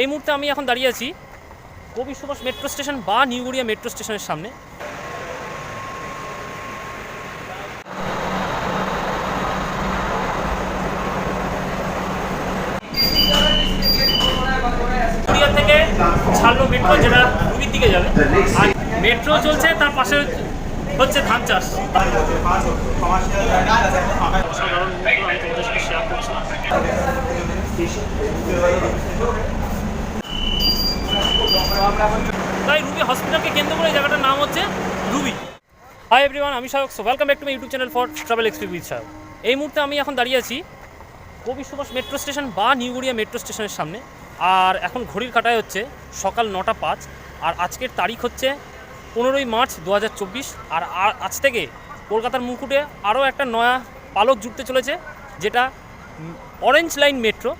এই মুহূর্তে আমি এখন দাঁড়িয়ে আছি কবি সুভাষ মেট্রো স্টেশন বা নিউগড়িয়া মেট্রো স্টেশনের সামনে। থেকে ছাড়লো মেট্রো, যেটা রুবির দিকে যাবে। আর মেট্রো চলছে, তার পাশে হচ্ছে ধান চাষ। তাই রুবি হসপিটালকে কেন্দ্র করে জায়গাটার নাম হচ্ছে রুবি। হাই এভরিওয়ান আমি Sayak. So welcome back to my YouTube channel for travel experience with Sayak এই মুহূর্তে আমি এখন দাঁড়িয়ে আছি কবি সুভাষ মেট্রো স্টেশন বা নিউগড়িয়া মেট্রো স্টেশনের সামনে। আর এখন ঘড়ির কাটায় হচ্ছে সকাল নটা পাঁচ। আর আজকের তারিখ হচ্ছে পনেরোই মার্চ দু হাজার চব্বিশ। আর আজ থেকে কলকাতার মুকুটে আরও একটা নয়া পালক জুড়তে চলেছে, যেটা অরেঞ্জ লাইন মেট্রো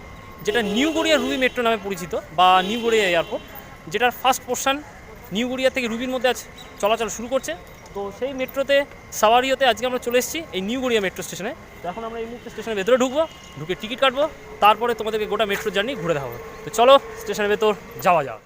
যেটা নিউ গড়িয়া রুবি মেট্রো নামে পরিচিত, বা নিউ গড়িয়া এয়ারপোর্ট যেটার ফার্স্ট পোর্শন নিউ গড়িয়া থেকে রুবির মধ্যে আজ চলাচল শুরু করছে। তো সেই মেট্রোতে, সাওয়ারিওতে আজকে আমরা চলে এসেছি এই নিউ গড়িয়া মেট্রো স্টেশনে। তো এখন আমরা এই মুহূর্তে স্টেশনের ভেতরে ঢুকবো, ঢুকে টিকিট কাটবো, তারপরে তোমাদেরকে গোটা মেট্রো জার্নি ঘুরে দেওয়া হবে তো চলো স্টেশনের ভেতর যাওয়া যাক।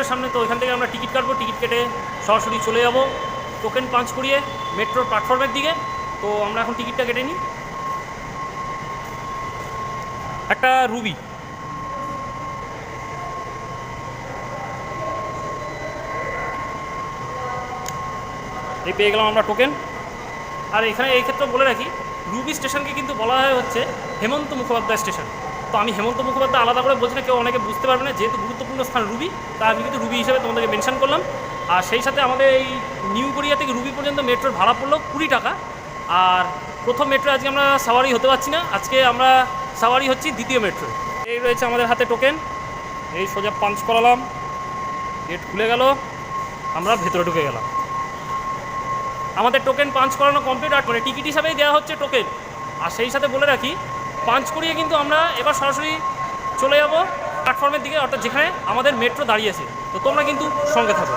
কাউন্টারের সামনে তো এখান থেকে আমরা টিকিট কাটবো। টিকিট কেটে সরাসরি চলে যাব টোকেন পাঞ্চ করিয়ে মেট্রোর প্ল্যাটফর্মের দিকে। তো আমরা এখন টিকিটটা কেটে নিই। একটা রুবি। এই পেয়ে গেলাম আমরা টোকেন। আর এখানে এই ক্ষেত্রে বলে রাখি, রুবি স্টেশনকে কিন্তু বলা হয় হচ্ছে হেমন্ত মুখোপাধ্যায় স্টেশন। তো আমি হেমন্ত মুখোপাধ্যায় আলাদা করে বলছি না, কেউ অনেকে বুঝতে পারবে না, যেহেতু গুরুত্বপূর্ণ স্থান রুবি তা আমি কিন্তু রুবি হিসেবে তোমাদেরকে মেনশন করলাম। আর সেই সাথে আমাদের এই নিউ কোরিয়া থেকে রুবি পর্যন্ত মেট্রোর ভাড়া পড়ল কুড়ি টাকা। আর প্রথম মেট্রো আজকে আমরা সাওয়ারি হতে পারছি না, আজকে আমরা সাওয়ারি হচ্ছি দ্বিতীয় মেট্রো। এই রয়েছে আমাদের হাতে টোকেন। এই সোজা পাঞ্চ করালাম গেট খুলে গেল, আমরা ভেতরে ঢুকে গেলাম। আমাদের টোকেন পাঞ্চ করানো কমপ্লিট আর মানে টিকিট হিসাবেই দেওয়া হচ্ছে টোকেন। আর সেই সাথে বলে রাখি পাঞ্চ করিয়ে কিন্তু আমরা এবার সরাসরি চলে যাব প্ল্যাটফর্মের দিকে, অর্থাৎ যেখানে আমাদের মেট্রো দাঁড়িয়েছে। তো তোমরা কিন্তু সঙ্গে থাকো।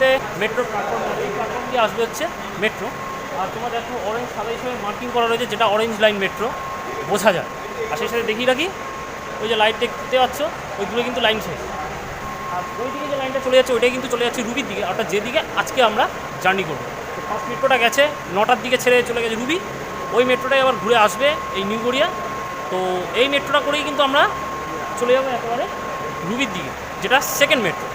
আমরা মেট্রো প্ল্যাটফর্ম এই প্ল্যাটফর্ম দিয়ে আসবে হচ্ছে মেট্রো। আর তোমার দেখো অরেঞ্জ সাদা হিসেবে মার্কিং করা রয়েছে, যেটা অরেঞ্জ লাইন মেট্রো। বোঝা যায়। আর সেই সাথে দেখিয়ে রাখি, ওই যে লাইট দেখতে পাচ্ছ, ওইগুলো কিন্তু লাইন শেষ আর ওই দিকে যে লাইনটা চলে যাচ্ছে, ওইটাই কিন্তু চলে যাচ্ছে রুবির দিকে। অর্থাৎ যেদিকে আজকে আমরা জার্নি করব। তো ফার্স্ট মেট্রোটা গেছে, নটার দিকে ছেড়ে চলে গেছে রুবি। ওই মেট্রোটাই আবার ঘুরে আসবে এই নিউ গড়িয়া তো এই মেট্রোটা করেই কিন্তু আমরা চলে যাব একেবারে রুবির দিকে, যেটা সেকেন্ড মেট্রো।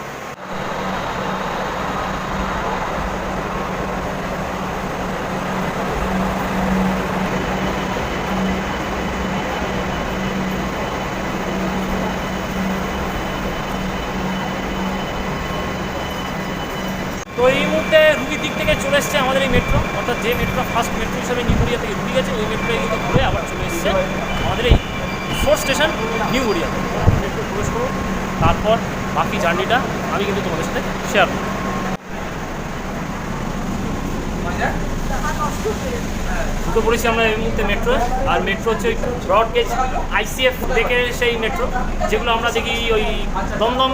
মুহূর্তে রুবির দিক থেকে চলে এসছে আমাদের এই মেট্রো অর্থাৎ যে মেট্রো ফার্স্ট মেট্রো হিসাবে নিউগড়িয়া থেকে ঢুকে গেছে, ওই মেট্রো কিন্তু ঘুরে আবার চলে এসেছে আমাদের এই ফোর্থ স্টেশন নিউগড়িয়া মেট্রো প্রবেশ করব তারপর বাকি জার্নিটা আমি কিন্তু তোমাদের সাথে শেয়ার করব। ঢুকে পড়েছি আমরা এই মুহূর্তে মেট্রো আর মেট্রো হচ্ছে ওই ব্রড গেজ আইসিএফ দেখে সেই মেট্রো যেগুলো আমরা দেখি ওই দমদম,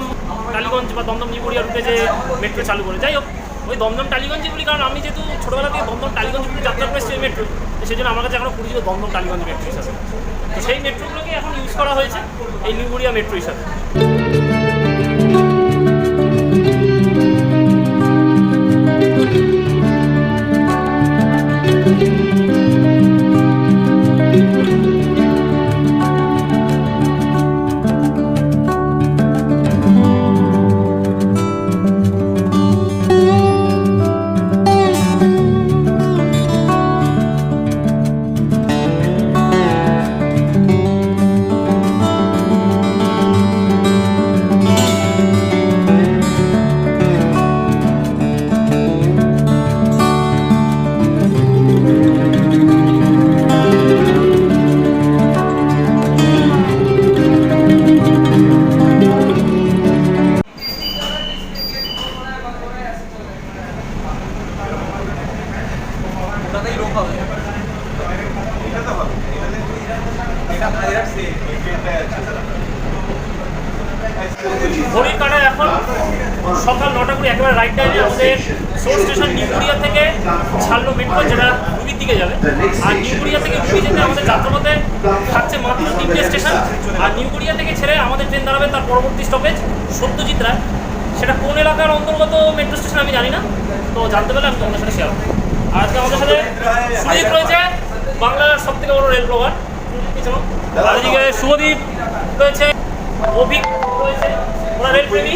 কালীগঞ্জ বা দমদম নিগুড়িয়া রুটে যে মেট্রো চালু করে। যাই হোক ওই দমদম টালিগঞ্জে বলি, কারণ আমি যেহেতু ছোটোবেলা থেকে দমদম টালিগঞ্জ যাত্রা করে সেই মেট্রো সেই জন্য আমার কাছে এখনও পরিচিত দমদম টালিগঞ্জ মেট্রো হিসাবে। তো সেই মেট্রোগুলোকে এখন ইউজ করা হয়েছে, এই নিগুড়িয়া মেট্রো হিসাবে। ঘড়ির কাটায় এখন সকাল নটা করে একেবারে রাইট টাইমে আমাদের সোর্স স্টেশন নিউপুরিয়া থেকে ছাড়লো মেট্রো, যেটা রুবির দিকে যাবে। আর নিউপুরিয়া থেকে রুবি যেতে আমাদের যাত্রাপথে থাকছে মাত্র তিনটে স্টেশন আর নিউপুরিয়া থেকে ছেড়ে আমাদের ট্রেন দাঁড়াবে তার পরবর্তী স্টপেজ সত্যজিৎ রায়। সেটা কোন এলাকার অন্তর্গত মেট্রো স্টেশন আমি জানি না, তো জানতে পারলে আমি তোমাদের সাথে শেয়ার করব। আজকে আমাদের সাথে সুদীপ রয়েছে, বাংলার সব থেকে বড় রেল ব্লগার আর শুভদীপ রয়েছে অভিক রয়েছে ওরা রেল প্রেমী।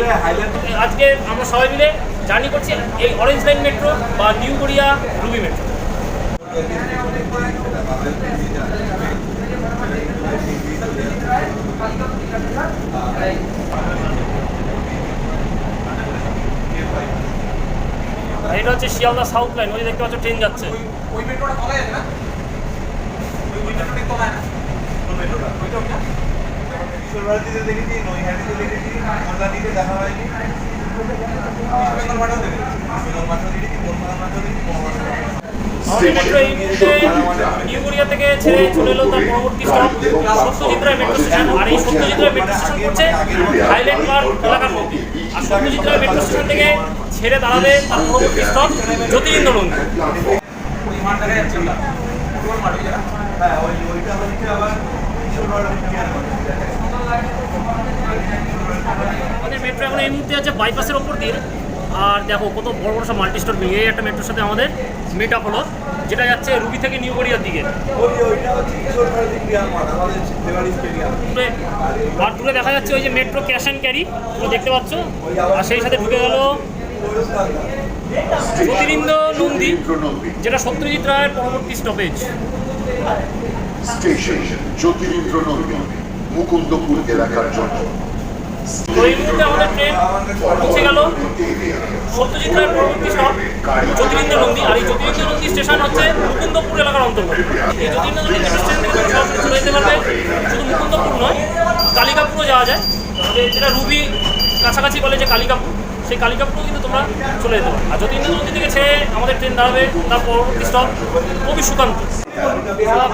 আজকে আমরা সবাই মিলে জার্নি করছি এই অরেঞ্জ লাইন মেট্রো বা নিউ গড়িয়া রুবি মেট্রো এটা হচ্ছে শিয়ালদা সাউথ লাইন ওই দেখতে পাচ্ছ ট্রেন যাচ্ছে। ওই মেট্রোটা তলায় আছে না ছেড়ে চলে তার পরবর্তী সত্যজিৎ রায় মেট্রো আর এই সত্যজিৎ করছে হাইল্যান্ড পার্ক এলাকার মধ্যে আর সত্যজিৎ রায় থেকে ছেড়ে দাঁড়াবে তার পরবর্তী স্টপ জ্যোতিরিন্দ্র নন্দী হ্যাঁ ওই ওইটা হচ্ছে আবার। আমাদের মেট্রো এখন এই মুহূর্তে আছে বাইপাসের ওপর দিয়ে আর দেখো কত বড় বড় সব মাল্টি স্টোর বিল্ডিং এই একটা মেট্রোর সাথে আমাদের মেট আপ হলো যেটা যাচ্ছে রুবি থেকে নিউ গড়িয়ার দিকে আর দূরে দেখা যাচ্ছে ওই যে মেট্রো ক্যাশ অ্যান্ড ক্যারি তোমরা দেখতে পাচ্ছ? আর সেই সাথে ঢুকে গেল। জ্যোতিরিন্দ্র নন্দী যেটা সত্যজিৎ রায়ের পরবর্তী স্টপেজ স্টেশন জ্যোতিরিন্দ্র নন্দী মুকুন্দপুর এলাকার জন্য। আমাদের ট্রেন পৌঁছে গেল। সত্যজিৎ রায়ের পরবর্তী স্টপ জ্যোতিরিন্দ্র নন্দী। আর এই জ্যোতিরিন্দ্র নন্দী স্টেশন হচ্ছে মুকুন্দপুর এলাকার অন্তর্গত। এই জ্যোতিরিন্দ্র নন্দী মেট্রো স্টেশন থেকে সরাসরি চলে যেতে পারবে। শুধু মুকুন্দপুর নয় কালিকাপুরও যাওয়া যায়। যেটা রুবি কাছাকাছি বলে যে কালিকাপুর সেই কালিকাপুরও কিন্তু তোমরা চলে যেতে পারো। আর জ্যোতিরিন্দ্র নদী থেকে ছেড়ে আমাদের ট্রেন দাঁড়াবে তার পরবর্তী স্টপ কবি সুকান্ত।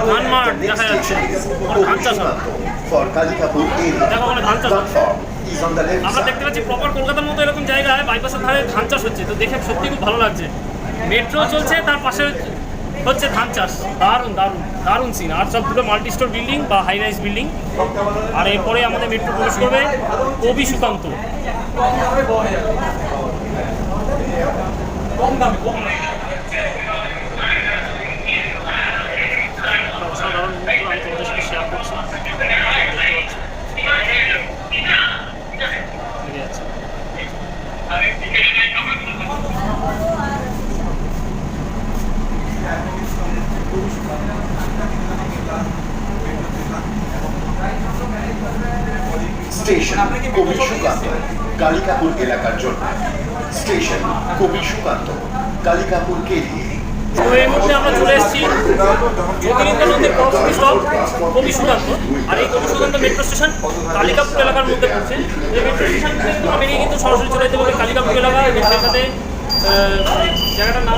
ধান মাঠ দেখা যাচ্ছে। ধান চাষ. দেখো ওখানে ধান চাষ আমরা দেখতে পাচ্ছি প্রপার কলকাতার মতো এরকম জায়গায় বাইপাসের ধারে ধান চাষ হচ্ছে। তো দেখে সত্যি খুব ভালো লাগছে। মেট্রো চলছে, তার পাশে হচ্ছে ধান চাষ। দারুণ দারুণ দারুণ সিন আর সব দুটো মাল্টি স্টোর বিল্ডিং বা হাই রাইজ বিল্ডিং আর এরপরে আমাদের মেট্রো প্রবেশ করবে কবি সুকান্ত। কম দামে কম দামে সাথে শেয়ার করছি দেখতে পাচ্ছ। স্টেশন কবি সুকান্ত কালিকাপুর এলাকার জন্য। স্টেশন কবি সুকান্ত। কালিকাপুর মুহূর্তে আমরা চলে এসেছি মেট্রো স্টেশন কালিকাপুর এলাকার মধ্যে পড়ছে। এই মেট্রো স্টেশন কিন্তু সরাসরি চলে যেতে পারবে কালিকাপুর এলাকা এবং আহ, জায়গাটার নাম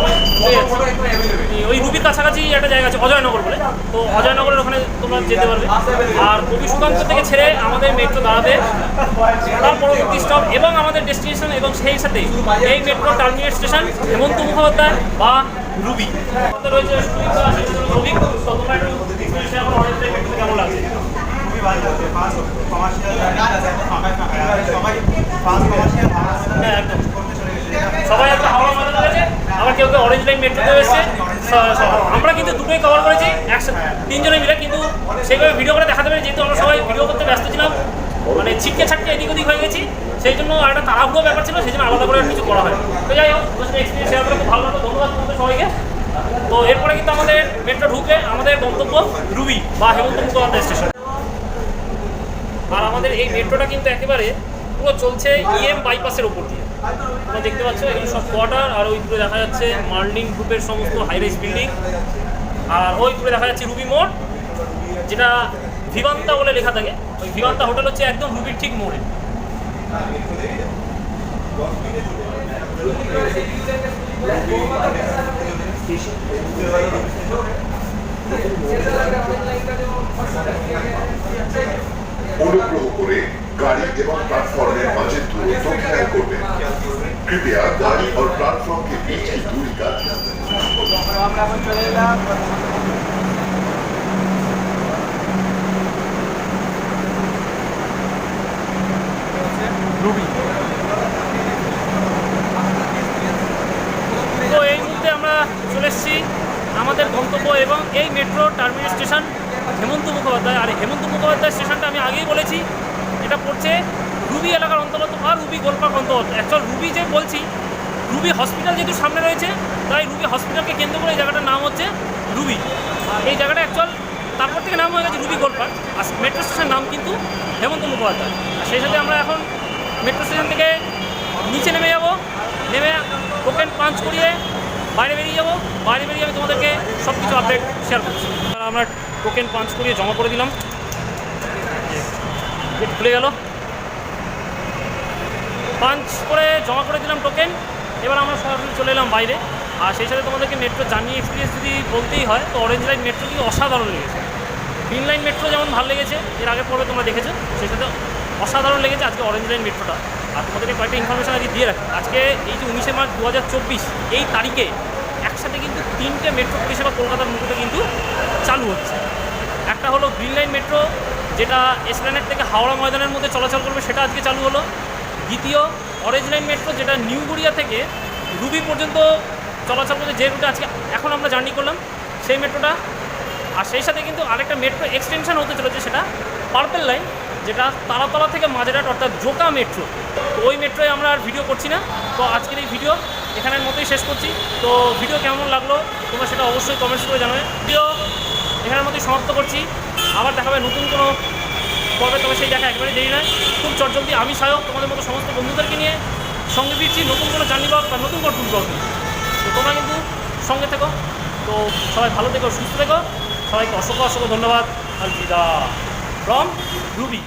ওই রুবির কাছাকাছি একটা জায়গা আছে, অজয়নগর বলে। তো অজয়নগরের ওখানে তোমরা যেতে পারবে। আর কবি সুকান্ত থেকে ছেড়ে আমাদের মেট্রো দাঁড়াবে তার পরবর্তী স্টপ এবং আমাদের ডেস্টিনেশন এবং সেই সাথে এই metro terminate station Hemanta Mukhopadhyay বা রুবি। রয়েছে হ্যাঁ একদম। সবাই একটা হাওড়া ময়দানে রয়েছে আবার কেউ কেউ অরেঞ্জ লাইন মেট্রোতে এসেছে। আমরা কিন্তু দুটোই কভার করেছি একসাথে তিনজনে মিলে, কিন্তু সেইভাবে ভিডিও করে দেখাতে পারি যেহেতু আমরা সবাই ভিডিও করতে ব্যস্ত ছিলাম মানে ছিটকে ছাটকে এদিক ওদিক হয়ে গেছি, সেই জন্য একটা তাড়াহুড়ো ব্যাপার ছিল, সেই জন্য আলাদা করে কিছু করা হয় তো যাই হোক এক্সপিরিয়েন্স শেয়ার করে খুব ভালো লাগল, ধন্যবাদ তোমাদের সবাইকে। তো এরপরে কিন্তু আমাদের মেট্রো ঢুকে আমাদের গন্তব্য রুবি বা হেমন্ত মুখোপাধ্যায় স্টেশন আর আমাদের এই মেট্রোটা কিন্তু একেবারে পুরো চলছে ইএম বাইপাসের ওপর দিয়ে। তোমরা দেখতে পাচ্ছ এখানে সব কোয়ার্টার, আর ওই দূরে দেখা যাচ্ছে মার্লিং গ্রুপের সমস্ত হাই হাইরাইজ বিল্ডিং আর ওই দূরে দেখা যাচ্ছে রুবি মোড়, যেটা ভিভান্তা বলে লেখা থাকে। ওই ভিভান্তা হোটেল হচ্ছে একদম রুবির ঠিক মোড়ে। অনুগ্রহ করে গাড়ি এবং प्लेटफॉर्मेर মাঝে দূরত্ব খেয়াল করবেন कृपया गाड़ी और प्लेटफॉर्म के बीच की दूरी का ध्यान रखें তো এই মুহূর্তে আমরা চলে এসেছি আমাদের গন্তব্য এবং এই metro terminal station Hemanta Mukhopadhyay আর এই হেমন্ত মুখোপাধ্যায় স্টেশনটা আমি আগেই বলেছি এটা পড়ছে, রুবি এলাকার অন্তর্গত আর রুবি গোলপাক অন্তর্গত। অ্যাকচুয়াল রুবি যে বলছি, রুবি হসপিটাল যেহেতু সামনে রয়েছে, তাই রুবি হসপিটালকে কেন্দ্র করে এই জায়গাটার নাম হচ্ছে রুবি। আর এই জায়গাটা অ্যাকচুয়াল তারপর থেকে নাম হয়ে গেছে রুবি গোলপাক। আর মেট্রো স্টেশনের নাম কিন্তু হেমন্ত মুখোপাধ্যায়। আর সেই সাথে আমরা এখন মেট্রো স্টেশন থেকে নিচে নেমে যাব। নেমে টোকেন পাঞ্চ করিয়ে বাইরে বেরিয়ে যাব। বাইরে বেরিয়ে আমি তোমাদেরকে সব কিছু আপডেট শেয়ার করছি। আমরা টোকেন পাঞ্চ করিয়ে জমা করে দিলাম। গেট খুলে গেল। পাঞ্চ করে জমা করে দিলাম টোকেন এবার আমরা সরাসরি চলে এলাম বাইরে। আর সেই সাথে তোমাদেরকে মেট্রো জার্নি এক্সপিরিয়েন্স যদি বলতেই হয়, তো অরেঞ্জ লাইন মেট্রো কিন্তু অসাধারণ লেগেছে। গ্রিন লাইন মেট্রো যেমন ভালো লেগেছে, এর আগে পর্বে তোমরা দেখেছ, সেই সাথে অসাধারণ লেগেছে আজকে অরেঞ্জ লাইন মেট্রোটা আর তোমাদেরকে কয়েকটা ইনফরমেশন আজকে দিয়ে রাখি। আজকে এই যে উনিশে মার্চ দু হাজার চব্বিশ, এই তারিখে একসাথে কিন্তু তিনটে মেট্রো পরিষেবা কলকাতার মুখে কিন্তু চালু হচ্ছে। একটা হলো গ্রিন লাইন মেট্রো যেটা এসপ্ল্যানেট থেকে হাওড়া ময়দানের মধ্যে চলাচল করবে সেটা আজকে চালু হলো। দ্বিতীয় অরেঞ্জ লাইন মেট্রো যেটা নিউ গড়িয়া থেকে রুবি পর্যন্ত চলাচল করছে যে রুটে আজকে এখন আমরা জার্নি করলাম, সেই মেট্রোটা আর সেই সাথে কিন্তু আরেকটা মেট্রো এক্সটেনশন হতে চলেছে সেটা পার্পেল লাইন যেটা তারাতলা থেকে মাঝেরহাট, অর্থাৎ জোকা মেট্রো তো ওই মেট্রোয় আমরা আর ভিডিও করছি না। তো আজকের এই ভিডিও এখানের মতোই শেষ করছি। তো ভিডিও কেমন লাগল তোমরা সেটা অবশ্যই কমেন্টস করে জানাবে। ভিডিও এখানের মতোই সমাপ্ত করছি। আবার দেখাবে নতুন কোনো পর্বে, তবে সেই দেখা একেবারে দেরি নয়। খুব চটজলদি আমি সায়ক, তোমাদের মতো সমস্ত বন্ধুদেরকে নিয়ে সঙ্গে দিচ্ছি নতুন কোনো জার্নি বা নতুন কোনো টুল তো তোমরা কিন্তু সঙ্গে থেকো। তো সবাই ভালো থেকো, সুস্থ থেকো। সবাইকে অসংখ্য অসংখ্য ধন্যবাদ। আর বিদা ফ্রম রুবি